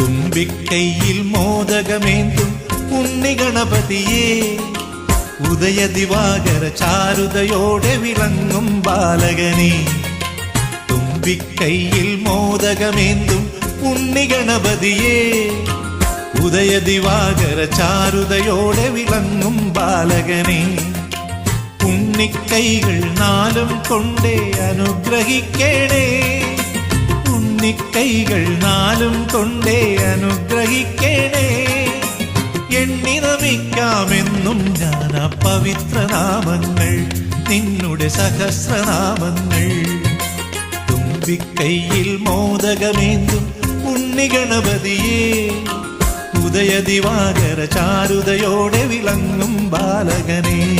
തുമ്പിക്കൈയിൽ മോദകമേന്തും ഉണ്ണിഗണപതിയേ. ഉദയ ദിവാകര ചാരുതയോടെ വിളങ്ങും ബാലകനെ. തുമ്പിക്കൈയിൽ മോദകമേന്തും ഉണ്ണിഗണപതിയേ. ഉദയ ദിവാകര ചാരുതയോടെ വിളങ്ങും ബാലകനെ. ഉണ്ണിക്കൈകൾ നാലും കൊണ്ടേ അനുഗ്രഹിക്കണേ. ഉണ്ണിക്കൈകൾ നാലും കൊണ്ടേ അനുഗ്രഹിക്കണേ. എണ്ണിറമിക്കാമെന്നും ഞാൻ ആ നിന്നുടെ സഹസ്രനാമങ്ങൾ. തുമ്പിക്കൈയിൽ മോദകമേന്തും ഉണ്ണിഗണപതിയേ ഉദയ ദിവാകര ചാരുതയോടെ വിളങ്ങും ബാലകനേ.